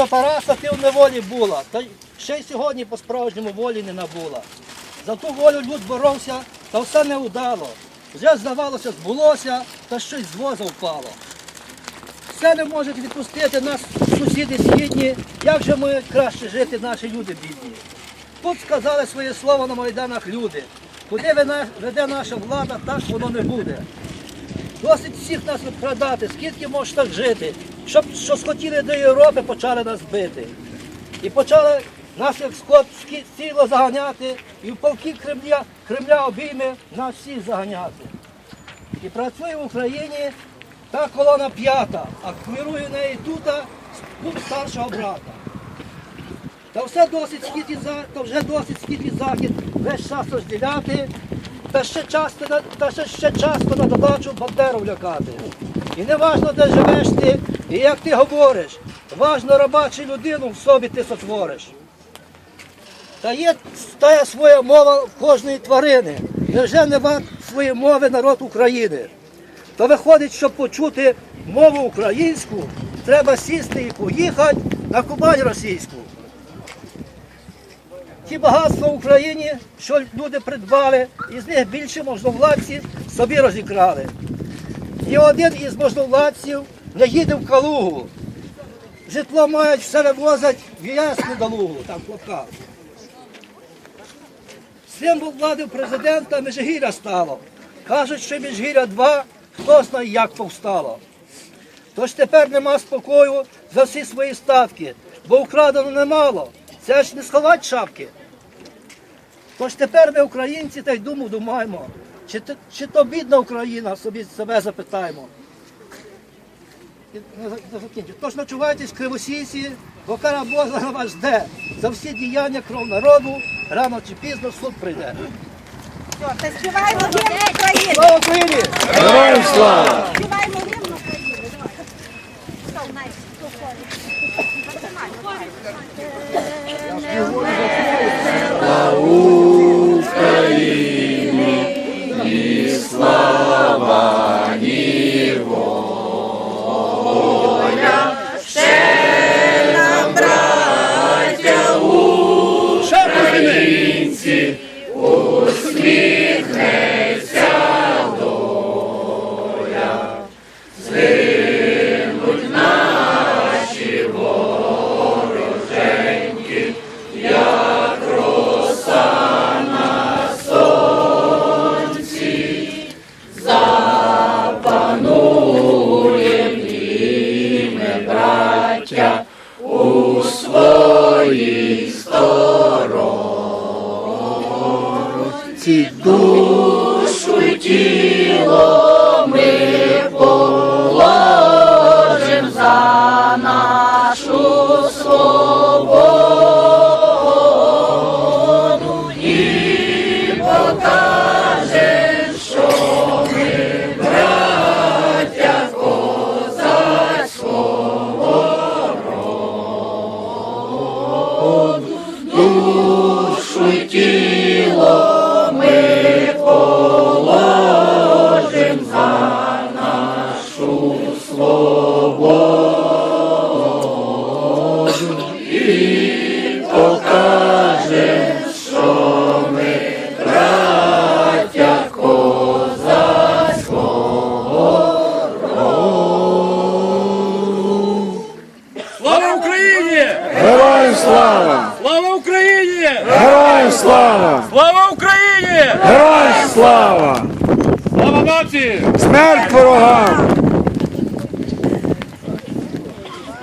за Тараса ти в неволі була, та ще й сьогодні по-справжньому волі не набула. За ту волю люд боровся, та все не удало. Вже здавалося, збулося, та щось з воза впало. Все не можуть відпустити нас сусіди східні, як же ми краще жити, наші люди бідні. Тут сказали своє слово на майданах люди. Куди веде наша влада, так воно не буде. Досить всіх нас обкрадати, скільки може так жити, щоб що схотіли до Європи, почали нас бити. І почали як скот скі- заганяти, і в полки Кремля, Кремля обійми нас всіх заганяти. І працює в Україні та колона п'ята, а керує нею тут пункт старшого брата. Та все досить схід і за, та вже досить схід і захід весь час розділяти, та ще часто та ще, ще часто на додачу бандеру лякати. І не важно, де живеш ти і як ти говориш, важно раба чи людину в собі ти сотвориш. Та є стає своя мова в кожної тварини. Невже не варт своєї мови народ України? То виходить, щоб почути мову українську, треба сісти і поїхати на Кубань російську. Ті багатства в Україні, що люди придбали, із них більше можновладці собі розікрали. Ні один із можновладців не їде в Калугу. Житло мають, все вивозять в ясну далугу, там хлопка. Символ влади президента Межигір'я стало. Кажуть, що Межгір'я 2, хто знає, як повстало. Тож тепер нема спокою за всі свої статки, бо вкрадено немало. Це ж не сховать шапки. Тож тепер ми, українці, та й думу думаємо, чи, то- чи то бідна Україна, собі себе запитаємо. Тож ночувайтесь в Кривосісі, бо кара Божа на вас жде. За всі діяння кров народу рано чи пізно суд прийде. Та співаємо гімн України. Слава Україні! Героям слава! Співаємо гімн України. Давай. Хто в нас? Хто love. В хорі? Слава Україні! Героям слава! Слава Україні! Героям слава! Слава Україні! Героям слава! Слава нації! Смерть ворогам!